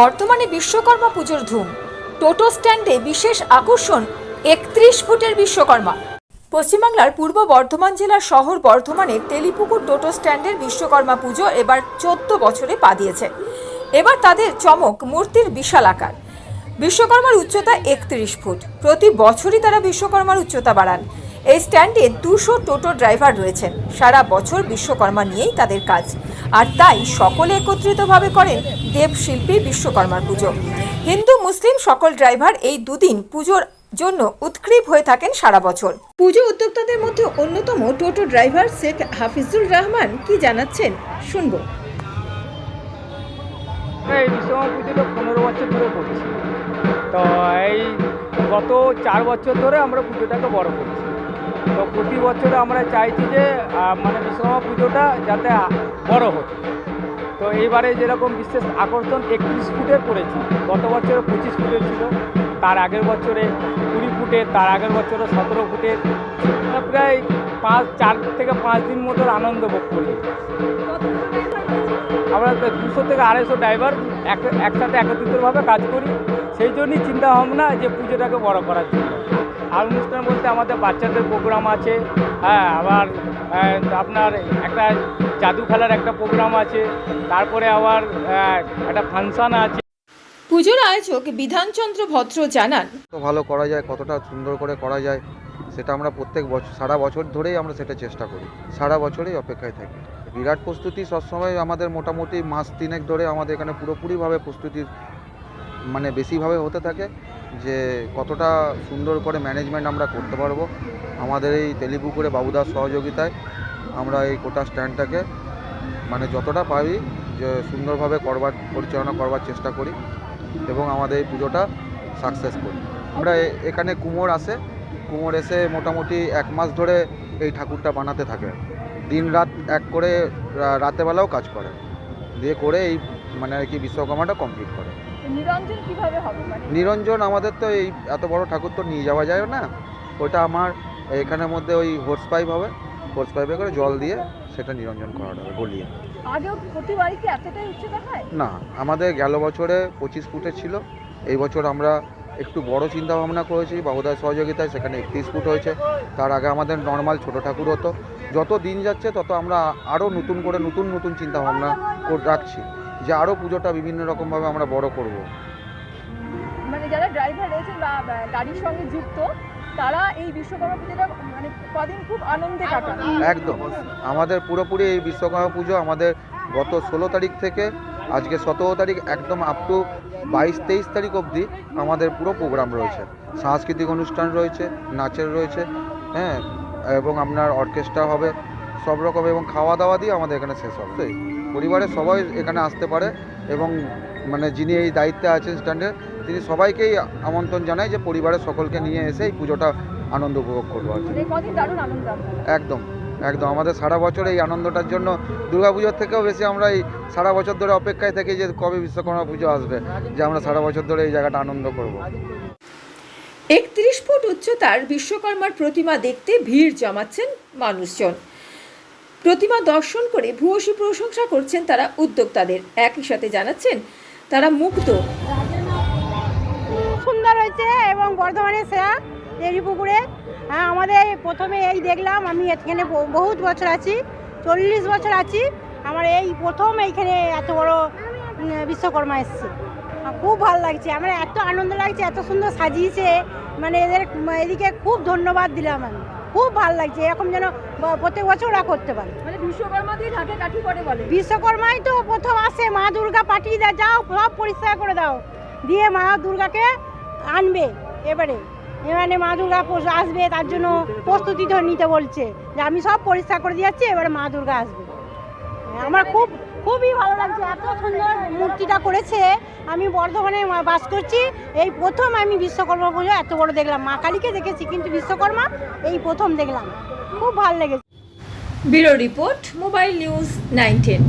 বর্তমানে বিশ্বকর্মা পুজোর ধুম। টোটো স্ট্যান্ডে বিশেষ আকর্ষণ, একত্রিশ ফুটের বিশ্বকর্মা। পশ্চিমবাংলার পূর্ব বর্ধমান জেলার শহর বর্ধমানের তেলিপুকুর টোটো স্ট্যান্ডের বিশ্বকর্মা পুজো এবার চোদ্দ বছরে পা দিয়েছে। এবার তাদের চমক, মূর্তির বিশাল আকার। বিশ্বকর্মার উচ্চতা একত্রিশ ফুট। প্রতি বছরই তারা বিশ্বকর্মার উচ্চতা বাড়ান। এই স্ট্যান্ডে দুশো টোটো ড্রাইভার রয়েছেন। সারা বছর বিশ্বকর্মা নিয়েই তাদের কাজ। আর তাই সকলে একত্রিতভাবে করেন দেবশিল্পী বিশ্বকর্মার পুজো। হিন্দু মুসলিম সকল ড্রাইভার এই দুদিন পুজোর জন্য উৎক্রীব হয়ে থাকেন সারা বছর। পুজো উদ্যোক্তাদের মধ্যে অন্যতম টোটো ড্রাইভার শেখ হাফিজুর রহমান কি জানাচ্ছেন শুনব। এই বিশ্বকর্মা পুজোটা পনেরো বছর ধরে করছি। তো এই গত চার বছর ধরে আমরা পুজোটাকে বড় করছি। তো প্রতি বছরে আমরা চাইছি যে মানে বিশ্বকর্মা পুজোটা যাতে বড় হোক। তো এইবারে যেরকম বিশেষ আকর্ষণ একত্রিশ ফুটের করেছি গত বছরে পঁচিশ ফুটের ছিল, তার আগের বছরে কুড়ি ফুটের তার আগের বছরে সতেরো ফুটের প্রায় পাঁচ, চার থেকে পাঁচ দিন মতো আনন্দ ভোগ করি আমরা দুশো থেকে আড়াইশো ড্রাইভার এক, একসাথে একত্রিতভাবে কাজ করি। সেই জন্যই চিন্তা ভাবনা যে পুজোটাকে বড় করার জন্য। আর অনুষ্ঠান বলতে আমাদের বাচ্চাদের প্রোগ্রাম আছে। হ্যাঁ আবার আপনার একটা জাদু খেলার একটা প্রোগ্রাম আছে। তারপরে আবার একটা ফাংশন আছে। পুজোর আয়োজক বিধানচন্দ্র ভদ্র জানান। কত ভালো করা যায় কতটা সুন্দর করে করা যায় সেটা আমরা প্রত্যেক বছর সারা বছর ধরেই আমরা সেটা চেষ্টা করি। সারা বছরই অপেক্ষায় থাকি। বিরাট প্রস্তুতি সবসময় আমাদের মোটামুটি মাস তিনেক ধরে আমাদের এখানে পুরোপুরিভাবে প্রস্তুতি মানে বেশিভাবে হতে থাকে। যে কতটা সুন্দর করে ম্যানেজমেন্ট আমরা করতে পারব। আমাদের এই তেলিপুকুরে বাবুদার সহযোগিতায় আমরা এই কোটা স্ট্যান্ডটাকে মানে যতটা পারি যে সুন্দরভাবে করবার, পরিচালনা করবার চেষ্টা করি এবং আমাদের এই পুজোটা সাকসেস করি। আমরা এখানে কুমোর আসে। কুমোর এসে মোটামুটি এক মাস ধরে এই ঠাকুরটা বানাতে থাকে। দিন রাত এক করে রাতেবেলাও কাজ করে। দিয়ে করে এই মানে আর কি বিশ্বকর্মাটা কমপ্লিট করে। নিরঞ্জন কীভাবে হবে মানে? নিরঞ্জন আমাদের তো এই এত বড় ঠাকুর তো নিয়ে যাওয়া যায় না। ওটা আমার এখানের মধ্যে ওই হোর্স পাইপ হবে। হোর্স পাইপে করে জল দিয়ে সেটা নিরঞ্জন করা হবে গলিয়ে। আগেও প্রতিবারই কি এতটাই উচ্চতা হয়? না আমাদের গেল বছরে পঁচিশ ফুটের ছিল। এই বছর আমরা একটু বড় চিন্তা ভাবনা করেছি বাহুদার সহযোগিতায় সেখানে একত্রিশ ফুট হয়েছে। তার আগে আমাদের নর্মাল ছোট ঠাকুর হতো। যত দিন যাচ্ছে তত আমরা আরও নতুন করে নতুন নতুন চিন্তা ভাবনা কর- রাখছি। যে আরও পুজোটা বিভিন্ন রকমভাবে আমরা বড় করব। মানে যারা ড্রাইভার রয়েছেন বা গাড়ির সঙ্গে যুক্ত তারা এই বিশ্বকর্মা পুজোটা মানে কদিন খুব আনন্দে কাটান। একদম। আমাদের পুরোপুরি এই বিশ্বকর্মা পুজো আমাদের গত ষোলো তারিখ থেকে আজকে সতেরো তারিখ একদম আপ টু বাইশ তেইশ তারিখ অবধি আমাদের পুরো প্রোগ্রাম রয়েছে। সাংস্কৃতিক অনুষ্ঠান রয়েছে নাচের রয়েছে হ্যাঁ এবং আপনার অর্কেস্ট্রা হবে সব রকম এবং খাওয়া দাওয়া দিয়ে আমাদের এখানে শেষ হবে। পরিবারের সবাই এখানে আসতে পারে এবং মানে যিনি এই দায়িত্বে আছেন স্ট্যান্ডের তিনি সবাইকেই আমন্ত্রণ জানায় যে পরিবারের সকলকে নিয়ে এসে এই পুজোটা আনন্দ উপভোগ করব আর কি। মানে একদম একদম। আমাদের সারা বছর এই আনন্দটার জন্য দুর্গাপুজোর থেকেও বেশি আমরা এই সারা বছর ধরে অপেক্ষায় থাকি যে কবে বিশ্বকর্মা পুজো আসবে যে আমরা সারা বছর ধরে এই জায়গাটা আনন্দ করব। একত্রিশ ফুট উচ্চতার বিশ্বকর্মার প্রতিমা দেখতে ভিড় জমাচ্ছেন মানুষজন। প্রতিমা দর্শন করে ভূয়সী প্রশংসা করছেন তারা উদ্যোক্তাদের। একই সাথে জানাচ্ছেন, তারা মুগ্ধ। সুন্দর হয়েছে এবং বর্ধমানে সেরা দেবীপুকুরে হ্যাঁ আমাদের প্রথমে এই দেখলাম, আমি এখানে বহু- বহুত বছর আছি, চল্লিশ বছর আছি। আমার এই প্রথম এইখানে এত বড় বিশ্বকর্মা এসছে। খুব ভালো লাগছে, আমার এত আনন্দ লাগছে, এত সুন্দর সাজিয়েছে। মানে এদের, এদিকে খুব ধন্যবাদ দিলাম আমি। খুব ভালো লাগছে এরকম যেন প্রত্যেক বছর ওরা করতে পারে। মানে বিশ্বকর্মাই তো প্রথম আসে মা দুর্গা পাঠিয়ে দেয় যাও সব পরিষ্কার করে দাও। দিয়ে মা দুর্গাকে আনবে এবারে। এবারে মা দুর্গা আসবে তার জন্য প্রস্তুতি ধরে নিতে বলছে যে আমি সব পরিষ্কার করে দিয়ে যাচ্ছি এবারে মা দুর্গা আসবে। আমার খুব, খুবই ভালো লাগছে। এত সুন্দর মূর্তিটা করেছে। আমি বর্ধমানে বাস করছি। এই প্রথম আমি বিশ্বকর্মা পুজো এত বড় দেখলাম। মা কালীকে দেখেছি, কিন্তু বিশ্বকর্মা এই প্রথম দেখলাম। খুব ভালো লেগেছে। Bureau report, mobile news nine ten.